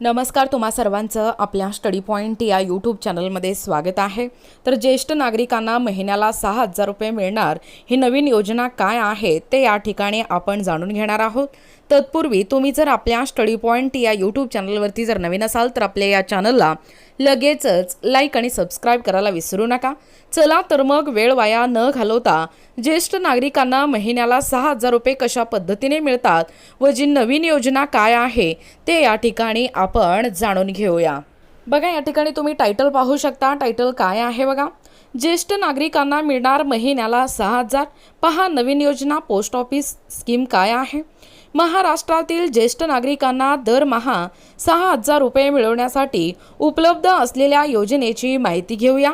नमस्कार तुम्हा सर्वांचं आपल्या स्टडी पॉईंट या यूट्यूब चॅनलमध्ये स्वागत आहे. तर ज्येष्ठ नागरिकांना महिन्याला सहा हजार रुपये मिळणार ही नवीन योजना काय आहे ते या ठिकाणी आपण जाणून घेणार आहोत. तत्पूर्वी तुम्ही जर आपल्या स्टडी पॉईंट या यूट्यूब चॅनलवरती जर नवीन असाल तर आपल्या या चॅनलला लगेचच लाईक आणि सबस्क्राईब करायला विसरू नका. चला तर मग वेळ वाया न घालवता ज्येष्ठ नागरिकांना महिन्याला सहा हजार रुपये कशा पद्धतीने मिळतात व जी नवीन योजना काय आहे ते या ठिकाणी आपण जाणून घेऊया. बघा या ठिकाणी तुम्ही टायटल पाहू शकता. टायटल काय आहे बघा? ज्येष्ठ नागरिकांना मिळणार महिन्याला सहा हजार. पहा नवीन योजना पोस्ट ऑफिस स्कीम काय आहे? महाराष्ट्रातील ज्येष्ठ नागरिकांना दरमहा सहा हजार रुपये मिळवण्यासाठी उपलब्ध असलेल्या योजनेची माहिती घेऊया.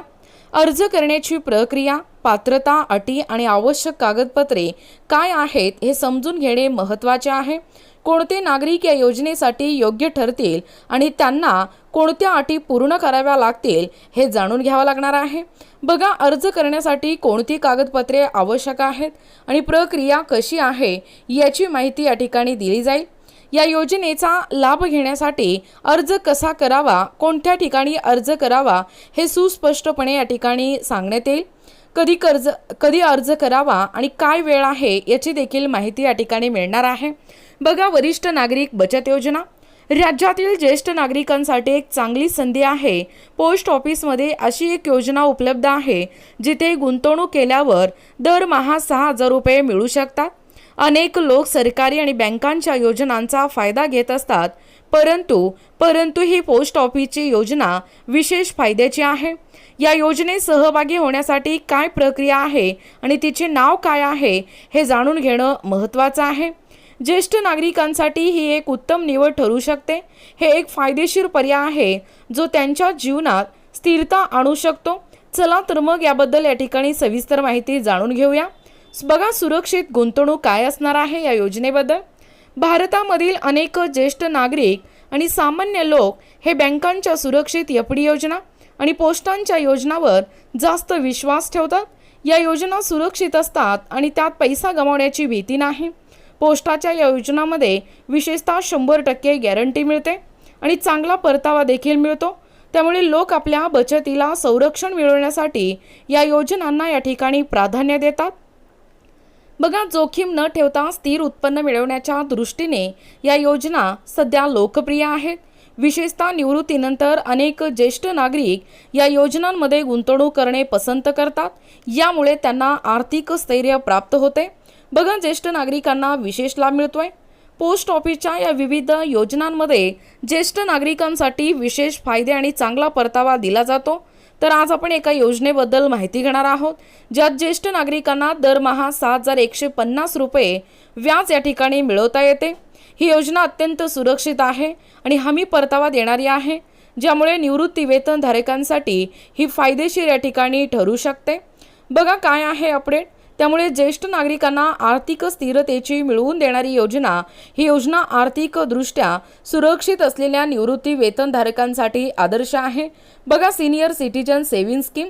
अर्ज करण्याची प्रक्रिया पात्रता अटी आणि आवश्यक कागदपत्रे काय आहेत हे समजून घेणे महत्त्वाचे आहे. कोणते नागरिक या योजनेसाठी योग्य ठरतील आणि त्यांना कोणत्या अटी पूर्ण कराव्या लागतील हे जाणून घ्यावं लागणार आहे. बघा अर्ज करण्यासाठी कोणती कागदपत्रे आवश्यक आहेत आणि प्रक्रिया कशी आहे याची माहिती या ठिकाणी दिली जाईल. या योजनेचा लाभ घेण्यासाठी अर्ज कसा करावा कोणत्या ठिकाणी अर्ज करावा हे सुस्पष्टपणे या ठिकाणी सांगण्यात येईल. कधी कर्ज कधी अर्ज करावा आणि काय वेळ आहे याची देखील माहिती या ठिकाणी मिळणार आहे. बघा वरिष्ठ नागरिक बचत योजना. राज्यातील ज्येष्ठ नागरिकांसाठी एक चांगली संधी आहे. पोस्ट ऑफिसमध्ये अशी एक योजना उपलब्ध आहे जिथे गुंतवणूक केल्यावर दरमहा सहा हजार रुपये मिळू शकतात. अनेक लोक सरकारी आणि बँकांच्या योजनांचा फायदा घेत असतात परंतु परंतु ही पोस्ट ऑफिसची योजना विशेष फायद्याची आहे. या योजनेत सहभागी होण्यासाठी काय प्रक्रिया आहे आणि तिचे नाव काय आहे हे जाणून घेणं महत्त्वाचं आहे. ज्येष्ठ नागरिकांसाठी ही एक उत्तम निवड ठरू शकते. हे एक फायदेशीर पर्याय आहे जो त्यांच्या जीवनात स्थिरता आणू शकतो. चला तर मग याबद्दल या ठिकाणी सविस्तर माहिती जाणून घेऊया. बघा सुरक्षित गुंतवणूक काय असणार आहे या योजनेबद्दल. भारतामधील अनेक ज्येष्ठ नागरिक आणि सामान्य लोक हे बँकांच्या सुरक्षित एफडी योजना आणि पोस्टांच्या योजनावर जास्त विश्वास ठेवतात. या योजना सुरक्षित असतात आणि त्यात पैसा गमावण्याची भीती नाही. पोस्टाच्या या योजनामध्ये विशेषतः शंभर टक्के गॅरंटी मिळते आणि चांगला परतावा देखील मिळतो. त्यामुळे लोक आपल्या बचतीला संरक्षण मिळवण्यासाठी या योजनांना या ठिकाणी प्राधान्य देतात. बघा जोखीम न ठेवता स्थिर उत्पन्न मिळवण्याच्या दृष्टीने या योजना सध्या लोकप्रिय आहेत. विशेषतः निवृत्तीनंतर अनेक ज्येष्ठ नागरिक या योजनांमध्ये गुंतवणूक करणे पसंत करतात. यामुळे त्यांना आर्थिक स्थैर्य प्राप्त होते. बघा ज्येष्ठ नागरिकांना विशेष लाभ मिळतोय. पोस्ट ऑफिसच्या या विविध योजनांमध्ये ज्येष्ठ नागरिकांसाठी विशेष फायदे आणि चांगला परतावा दिला जातो. तर आज आपण एका योजनेबद्दल माहिती घेणार आहोत. ज्यात ज्येष्ठ नागरिकांना दरमहा सात हजार एकशे पन्नास रुपये व्याज या ठिकाणी मिळवता येते. ही योजना अत्यंत सुरक्षित आहे आणि हमी परतावा देणारी आहे ज्यामुळे निवृत्ती वेतनधारकांसाठी ही फायदेशीर या ठिकाणी ठरू शकते. बघा काय आहे अपडेट? त्यामुळे ज्येष्ठ नागरिकांना आर्थिक स्थिरतेची मिळवून देणारी योजना ही योजना आर्थिकदृष्ट्या सुरक्षित असलेल्या निवृत्ती वेतनधारकांसाठी आदर्श आहे. बघा senior citizen saving scheme.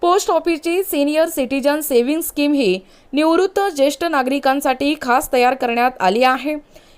Post ऑफिसची सिनियर सिटीजन सेव्हिंग स्कीम ही निवृत्त ज्येष्ठ नागरिकांसाठी खास तयार करण्यात आली आहे.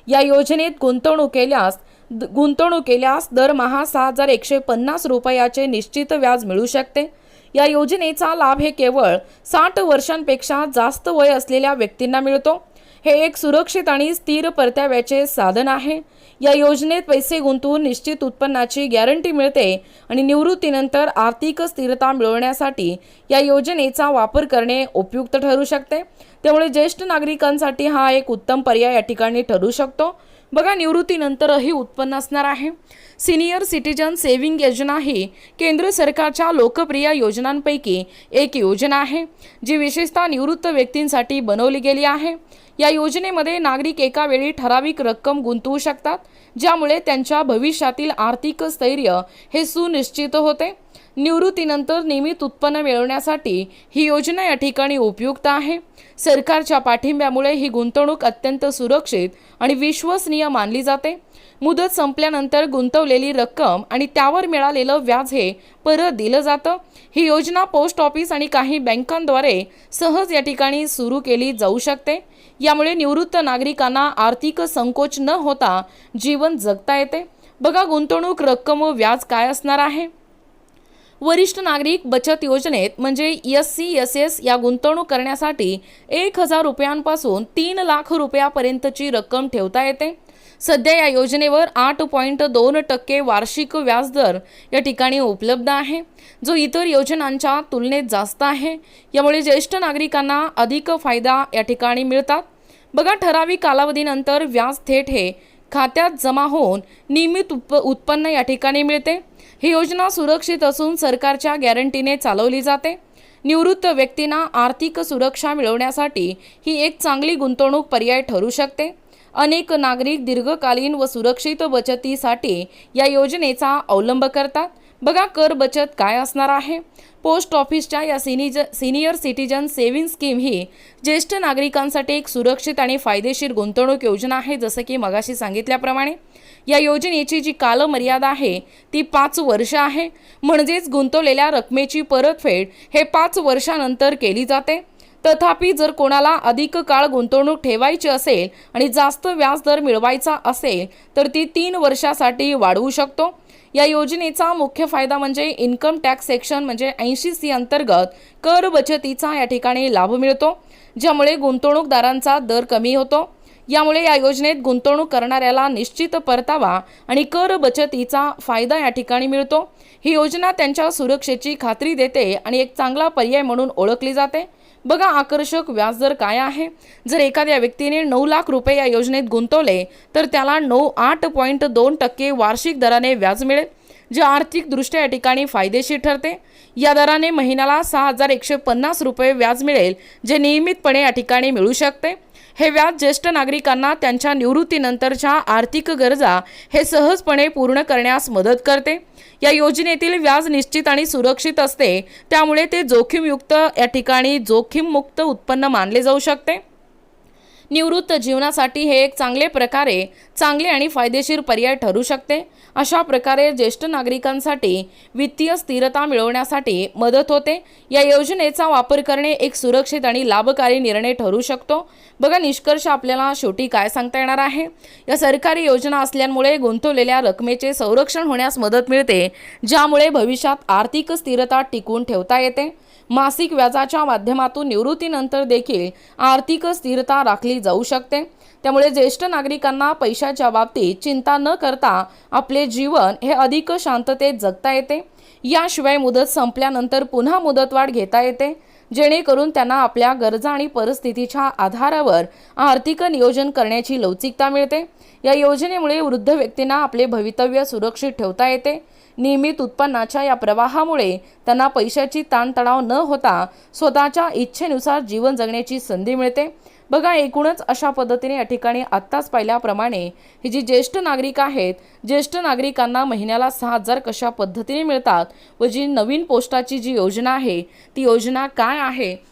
या योजनेत गुंतवणूक केल्यास द- गुंतवणूक केल्यास दरमहा सहा हजार एकशे पन्नास रुपयाचे निश्चित व्याज मिळू शकते. या योजनेचा लाभ हे केवळ साठ वर्षांपेक्षा जास्त वय असलेल्या व्यक्तींना मिळतो. हे एक सुरक्षित आणि स्थिर परताव्याचे साधन आहे. या योजनेत पैसे गुंतवून निश्चित उत्पन्नाची गॅरंटी मिळते आणि निवृत्तीनंतर आर्थिक स्थिरता मिळवण्यासाठी या योजनेचा वापर करणे उपयुक्त ठरू शकते. त्यामुळे ज्येष्ठ नागरिकांसाठी हा एक उत्तम पर्याय या ठिकाणी ठरू शकतो. बघा निवृत्तीनंतरही उत्पन्न असणार आहे. सिनियर सिटीजन सेव्हिंग योजना ही केंद्र सरकारच्या लोकप्रिय योजनांपैकी एक योजना आहे जी विशेषतः निवृत्त व्यक्तींसाठी बनवली गेली आहे. या योजनेमध्ये नागरिक एका वेळी ठराविक रक्कम गुंतवू शकतात ज्यामुळे त्यांच्या भविष्यातील आर्थिक स्थैर्य हे सुनिश्चित होते. निवृत्तीनंतर नियमित उत्पन्न मिळवण्यासाठी ही योजना या ठिकाणी उपयुक्त आहे. सरकारच्या पाठिंब्यामुळे ही गुंतवणूक अत्यंत सुरक्षित आणि विश्वसनीय मानली जाते. मुदत संपल्यानंतर गुंतवलेली रक्कम आणि त्यावर मिळालेलं व्याज हे परत दिलं जातं. ही योजना पोस्ट ऑफिस आणि काही बँकांद्वारे सहज या ठिकाणी सुरू केली जाऊ शकते. यामुळे निवृत्त नागरिकांना आर्थिक संकोच न होता जीवन जगता येते. बघा गुंतवणूक रक्कम व व्याज काय असणार आहे? वरिष्ठ नागरिक बचत योजनेत म्हणजे एस सी एस एस या गुंतवणूक करण्यासाठी एक हजार रुपयांपासून तीन लाख रुपयापर्यंतची रक्कम ठेवता येते. सध्या या योजनेवर आठ पॉईंट दोन टक्के वार्षिक व्याजदर या ठिकाणी उपलब्ध आहे. जो इतर योजनांच्या तुलनेत जास्त आहे. यामुळे ज्येष्ठ नागरिकांना अधिक फायदा या ठिकाणी मिळतात. बघा ठराविक कालावधीनंतर व्याज थेट हे खात्यात जमा होऊन नियमित उप उत्पन्न या ठिकाणी मिळते. ही योजना सुरक्षित असून सरकारच्या गॅरंटीने चालवली जाते. निवृत्त व्यक्तींना आर्थिक सुरक्षा मिळवण्यासाठी ही एक चांगली गुंतवणूक पर्याय ठरू शकते. अनेक नागरिक दीर्घकालीन व सुरक्षित बचतीसाठी या योजनेचा अवलंब करतात. बघा कर बचत काय असणार आहे? पोस्ट ऑफिसच्या या सिनिज सिनियर सिटीजन सेव्हिंग स्कीम ही ज्येष्ठ नागरिकांसाठी एक सुरक्षित आणि फायदेशीर गुंतवणूक योजना आहे जसं की मगाशी सांगितल्याप्रमाणे. या योजनेची जी कालमर्यादा आहे ती पाच वर्ष आहे. म्हणजेच गुंतवलेल्या रकमेची परतफेड हे पाच वर्षानंतर केली जाते. तथापि जर कोणाला अधिक काळ गुंतवणूक ठेवायची असेल आणि जास्त व्याजदर मिळवायचा असेल तर ती तीन वर्षासाठी वाढवू शकतो. या योजनेचा मुख्य फायदा म्हणजे इन्कम टॅक्स सेक्शन म्हणजे ऐंशी सी अंतर्गत कर बचतीचा या ठिकाणी लाभ मिळतो ज्यामुळे गुंतवणूकदारांचा दर कमी होतो. यामुळे या योजनेत गुंतवणूक करणाऱ्याला निश्चित परतावा आणि कर बचतीचा फायदा या ठिकाणी मिळतो. ही योजना त्यांच्या सुरक्षेची खात्री देते आणि एक चांगला पर्याय म्हणून ओळखली जाते. बघा आकर्षक व्याजदर काय आहे. जर एखाद्या व्यक्तीने नऊ लाख रुपये या योजनेत गुंतवले तर त्याला नऊ आठ पॉईंट दोन टक्के वार्षिक दराने व्याज मिळेल जे आर्थिकदृष्ट्या या ठिकाणी फायदेशीर ठरते. या दराने महिन्याला सहा हजार एकशे पन्नास रुपये व्याज मिळेल जे नियमितपणे या ठिकाणी मिळू शकते. हे व्याज ज्येष्ठ नागरिकांना त्यांच्या निवृत्तीनंतरच्या आर्थिक गरजा हे सहजपणे पूर्ण करण्यास मदत करते. या योजनेतील व्याज निश्चित आणि सुरक्षित असते त्यामुळे ते जोखीमयुक्त या ठिकाणी जोखीममुक्त उत्पन्न मानले जाऊ शकते. निवृत्त जीवनासाठी हे एक चांगले प्रकारे चांगले आणि फायदेशीर पर्याय ठरू शकते. अशा प्रकारे ज्येष्ठ नागरिकांसाठी वित्तीय स्थिरता मिळवण्यासाठी मदत होते. या योजनेचा वापर करणे एक सुरक्षित आणि लाभकारी निर्णय ठरू शकतो. बघा निष्कर्ष आपल्याला शेवटी काय सांगता येणार आहे? या सरकारी योजना असल्यामुळे गुंतवलेल्या रकमेचे संरक्षण होण्यास मदत मिळते ज्यामुळे भविष्यात आर्थिक स्थिरता टिकवून ठेवता येते. मासिक व्याजाच्या माध्यमातून निवृत्तीनंतर देखील आर्थिक स्थिरता राखली जाऊ शकते. त्यामुळे ज्येष्ठ नागरिकांना पैशाच्या बाबतीत चिंता न करता आपले जीवन हे अधिक शांततेत जगता येते. याशिवाय मुदत संपल्यानंतर पुन्हा मुदतवाढ घेता येते. जेणेकरून त्यांना आपल्या गरजा आणि परिस्थितीच्या आधारावर आर्थिक नियोजन करण्याची लवचिकता मिळते. या योजनेमुळे वृद्ध व्यक्तींना आपले भवितव्य सुरक्षित ठेवता येते. नियमित उत्पन्नाच्या या प्रवाहामुळे त्यांना पैशाची ताणतणाव न होता स्वतःच्या इच्छेनुसार जीवन जगण्याची संधी मिळते. बघा एकूणच अशा पद्धतीने या ठिकाणी आत्ताच पाहिल्याप्रमाणे ही जी ज्येष्ठ नागरिक आहेत ज्येष्ठ नागरिकांना महिन्याला सहा हजार कशा पद्धतीने मिळतात व जी नवीन पोस्टाची जी योजना आहे ती योजना काय आहे